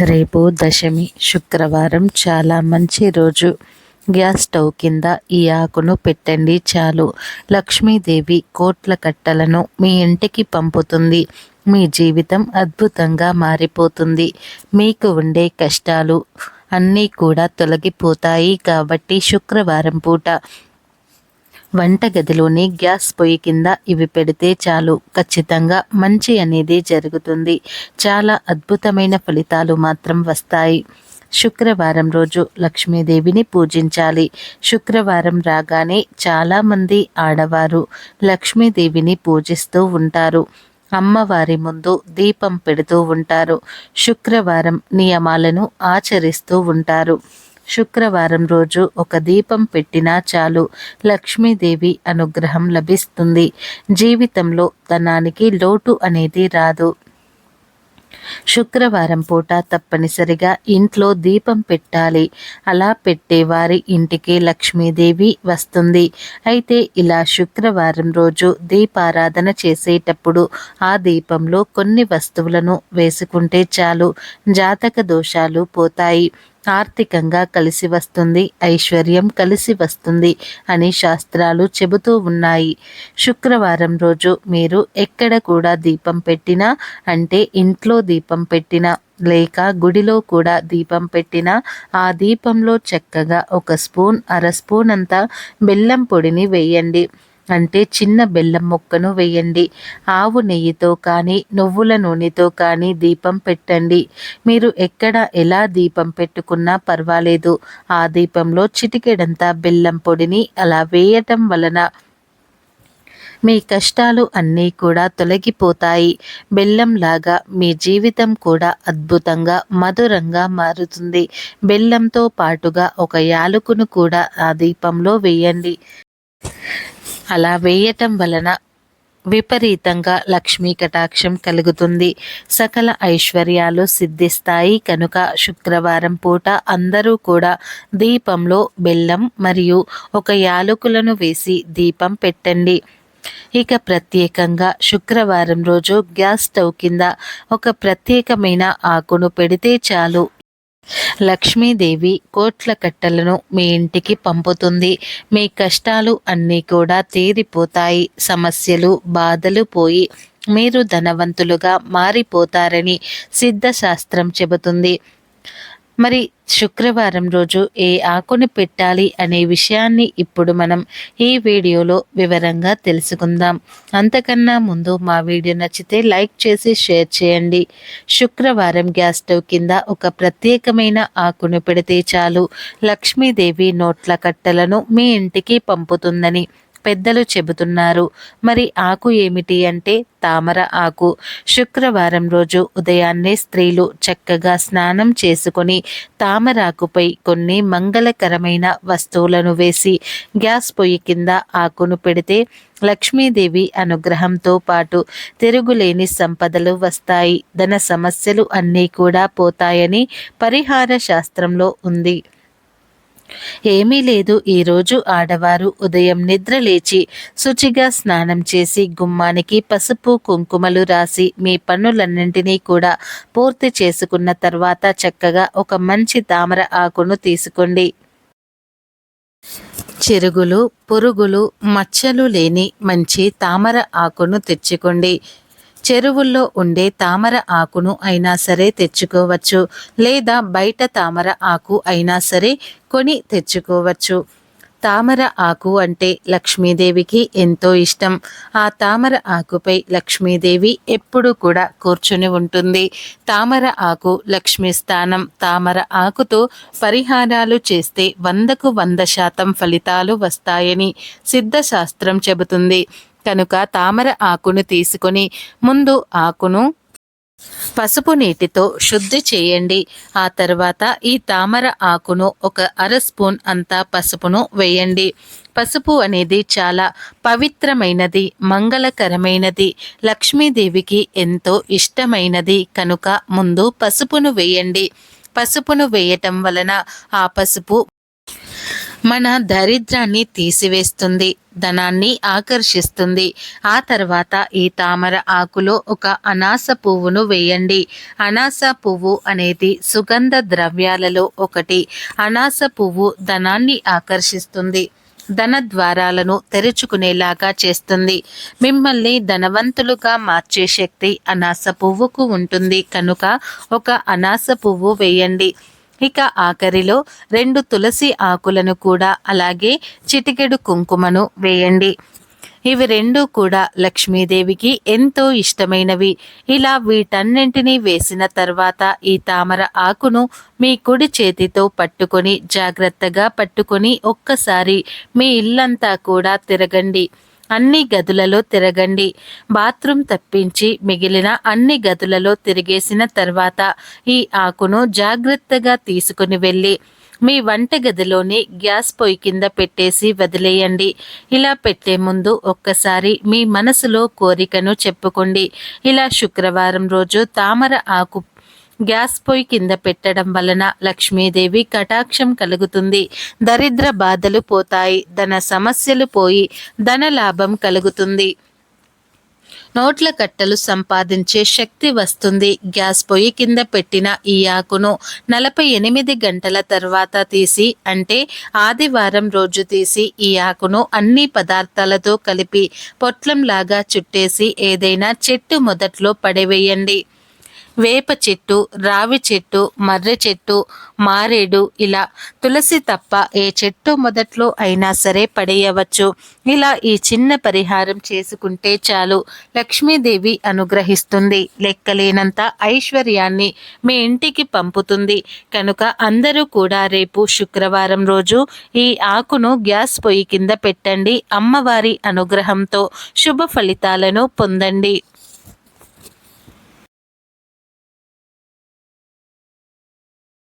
రేపు దశమి శుక్రవారం చాలా మంచి రోజు. గ్యాస్ స్టవ్ కింద ఈ ఆకును పెట్టండి చాలు. లక్ష్మీదేవి కోట్ల కట్టలను మీ ఇంటికి పంపుతుంది. మీ జీవితం అద్భుతంగా మారిపోతుంది. మీకు ఉండే కష్టాలు అన్నీ కూడా తొలగిపోతాయి కాబట్టి శుక్రవారం పూట వంటగదిలోని గ్యాస్ పొయ్యి కింద ఇవి పెడితే చాలు. ఖచ్చితంగా మంచి అనేది జరుగుతుంది. చాలా అద్భుతమైన ఫలితాలు మాత్రం వస్తాయి. శుక్రవారం రోజు లక్ష్మీదేవిని పూజించాలి. శుక్రవారం రాగానే చాలామంది ఆడవారు లక్ష్మీదేవిని పూజిస్తూ ఉంటారు. అమ్మవారి ముందు దీపం పెడుతూ ఉంటారు. శుక్రవారం నియమాలను ఆచరిస్తూ ఉంటారు. శుక్రవారం రోజు ఒక దీపం పెట్టినా చాలు. లక్ష్మీదేవి అనుగ్రహం లభిస్తుంది. జీవితంలో ధనానికి లోటు అనేది రాదు. శుక్రవారం పూట తప్పనిసరిగా ఇంట్లో దీపం పెట్టాలి. అలా పెట్టేవారి ఇంటికి లక్ష్మీదేవి వస్తుంది. అయితే ఇలా శుక్రవారం రోజు దీపారాధన చేసేటప్పుడు ఆ దీపంలో కొన్ని వస్తువులను వేసుకుంటే చాలు. జాతక దోషాలు పోతాయి. ఆర్థికంగా కలిసి వస్తుంది ఐశ్వర్యం కలిసి వస్తుంది అని శాస్త్రాలు చెబుతూ ఉన్నాయి. శుక్రవారం రోజు మీరు ఎక్కడ కూడా దీపం పెట్టినా అంటే ఇంట్లో దీపం పెట్టినా లేక గుడిలో కూడా దీపం పెట్టినా ఆ దీపంలో చక్కగా ఒక స్పూన్ అర స్పూన్ అంతా బెల్లం పొడిని వేయండి. అంటే చిన్న బెల్లం ముక్కను వేయండి. ఆవు నెయ్యితో కానీ నువ్వుల నూనెతో కానీ దీపం పెట్టండి. మీరు ఎక్కడ ఎలా దీపం పెట్టుకున్నా పర్వాలేదు. ఆ దీపంలో చిటికెడంతా బెల్లం పొడిని అలా వేయటం వలన మీ కష్టాలు అన్నీ కూడా తొలగిపోతాయి. బెల్లంలాగా మీ జీవితం కూడా అద్భుతంగా మధురంగా మారుతుంది. బెల్లంతో పాటుగా ఒక యాలకును కూడా ఆ దీపంలో వేయండి. అలా వేయటం వలన విపరీతంగా లక్ష్మీ కటాక్షం కలుగుతుంది. సకల ఐశ్వర్యాలు సిద్ధిస్తాయి. కనుక శుక్రవారం పూట అందరూ కూడా దీపంలో బెల్లం మరియు ఒక యాలకులను వేసి దీపం పెట్టండి. ఇక ప్రత్యేకంగా శుక్రవారం రోజు గ్యాస్ స్టవ్ కింద ఒక ప్రత్యేకమైన ఆకును పెడితే చాలు. లక్ష్మీదేవి కోట్ల కట్టలను మీ ఇంటికి పంపుతుంది. మీ కష్టాలు అన్నీ కూడా తీరిపోతాయి. సమస్యలు బాధలు పోయి మీరు ధనవంతులుగా మారిపోతారని సిద్ధశాస్త్రం చెబుతుంది. మరి శుక్రవారం రోజు ఏ ఆకుని పెట్టాలి అనే విషయాన్ని ఇప్పుడు మనం ఈ వీడియోలో వివరంగా తెలుసుకుందాం. అంతకన్నా ముందు మా వీడియో నచ్చితే లైక్ చేసి షేర్ చేయండి. శుక్రవారం గ్యాస్ స్టవ్ కింద ఒక ప్రత్యేకమైన ఆకును పెడితే చాలు. లక్ష్మీదేవి నోట్ల కట్టలను మీ ఇంటికి పంపుతుందని పెద్దలు చెబుతున్నారు. మరి ఆకు ఏమిటి అంటే తామర ఆకు. శుక్రవారం రోజు ఉదయాన్నే స్త్రీలు చక్కగా స్నానం చేసుకొని తామరాకుపై కొన్ని మంగళకరమైన వస్తువులను వేసి గ్యాస్ పొయ్యి కింద ఆకును పెడితే లక్ష్మీదేవి అనుగ్రహంతో పాటు తిరుగులేని సంపదలు వస్తాయి. ధన సమస్యలు అన్నీ కూడా పోతాయని పరిహార శాస్త్రంలో ఉంది. ఏమీ లేదు. ఈరోజు ఆడవారు ఉదయం నిద్ర లేచి శుచిగా స్నానం చేసి గుమ్మానికి పసుపు కుంకుమలు రాసి మీ పనులన్నింటినీ కూడా పూర్తి చేసుకున్న తర్వాత చక్కగా ఒక మంచి తామర ఆకును తీసుకోండి. చెరుగులు పురుగులు మచ్చలు లేని మంచి తామర ఆకును తెచ్చుకోండి. చెరువుల్లో ఉండే తామర ఆకును అయినా సరే తెచ్చుకోవచ్చు లేదా బయట తామర ఆకు అయినా సరే కొని తెచ్చుకోవచ్చు. తామర ఆకు అంటే లక్ష్మీదేవికి ఎంతో ఇష్టం. ఆ తామర ఆకుపై లక్ష్మీదేవి ఎప్పుడు కూడా కూర్చుని ఉంటుంది. తామర ఆకు లక్ష్మీ స్థానం. తామర ఆకుతో పరిహారాలు చేస్తే వందకు వంద శాతం ఫలితాలు వస్తాయని సిద్ధశాస్త్రం చెబుతుంది. కనుక తామర ఆకును తీసుకొని ముందు ఆకును పసుపు నీటితో శుద్ధి చేయండి. ఆ తర్వాత ఈ తామర ఆకును ఒక అర స్పూన్ అంతా పసుపును వేయండి. పసుపు అనేది చాలా పవిత్రమైనది మంగళకరమైనది లక్ష్మీదేవికి ఎంతో ఇష్టమైనది. కనుక ముందు పసుపును వేయండి. పసుపును వేయటం వలన ఆ పసుపు మన దరిద్రాన్ని తీసివేస్తుంది ధనాన్ని ఆకర్షిస్తుంది. ఆ తర్వాత ఈ తామర ఆకులో ఒక అనాస పువ్వును వేయండి. అనాస పువ్వు అనేది సుగంధ ద్రవ్యాలలో ఒకటి. అనాస పువ్వు ధనాన్ని ఆకర్షిస్తుంది ధన ద్వారాలను తెరుచుకునేలాగా చేస్తుంది. మిమ్మల్ని ధనవంతులుగా మార్చే శక్తి అనాస పువ్వుకు ఉంటుంది. కనుక ఒక అనాస పువ్వు వేయండి. ఇక ఆఖరిలో రెండు తులసి ఆకులను కూడా అలాగే చిటికెడు కుంకుమను వేయండి. ఇవి రెండూ కూడా లక్ష్మీదేవికి ఎంతో ఇష్టమైనవి. ఇలా వీటన్నింటినీ వేసిన తర్వాత ఈ తామర ఆకును మీ కుడి చేతితో పట్టుకొని జాగ్రత్తగా పట్టుకొని ఒక్కసారి మీ ఇల్లంతా కూడా తిరగండి. అన్ని గదులలో తిరగండి. బాత్రూమ్ తప్పించి మిగిలిన అన్ని గదులలో తిరిగేసిన తర్వాత ఈ ఆకును జాగ్రత్తగా తీసుకుని వెళ్ళి మీ వంట గదిలోని గ్యాస్ పొయ్యి కింద పెట్టేసి వదిలేయండి. ఇలా పెట్టే ముందు ఒక్కసారి మీ మనసులో కోరికను చెప్పుకోండి. ఇలా శుక్రవారం రోజు తామర ఆకు గ్యాస్ పొయ్యి కింద పెట్టడం వలన లక్ష్మీదేవి కటాక్షం కలుగుతుంది. దరిద్ర బాధలు పోతాయి. ధన సమస్యలు పోయి ధన లాభం కలుగుతుంది. నోట్ల కట్టలు సంపాదించే శక్తి వస్తుంది. గ్యాస్ పొయ్యి కింద పెట్టిన ఈ ఆకును నలభై ఎనిమిది గంటల తర్వాత తీసి అంటే ఆదివారం రోజు తీసి ఈ ఆకును అన్ని పదార్థాలతో కలిపి పొట్లంలాగా చుట్టేసి ఏదైనా చెట్టు మొదట్లో పడవేయండి. వేప చెట్టు రావి చెట్టు మర్రి చెట్టు మారేడు ఇలా తులసి తప్ప ఏ చెట్టు మొదట్లో అయినా సరే పడేయవచ్చు. ఇలా ఈ చిన్న పరిహారం చేసుకుంటే చాలు. లక్ష్మీదేవి అనుగ్రహిస్తుంది. లెక్కలేనంత ఐశ్వర్యాన్ని మీ ఇంటికి పంపుతుంది. కనుక అందరూ కూడా రేపు శుక్రవారం రోజు ఈ ఆకును గ్యాస్ పొయ్యి కింద పెట్టండి. అమ్మవారి అనుగ్రహంతో శుభ ఫలితాలను పొందండి.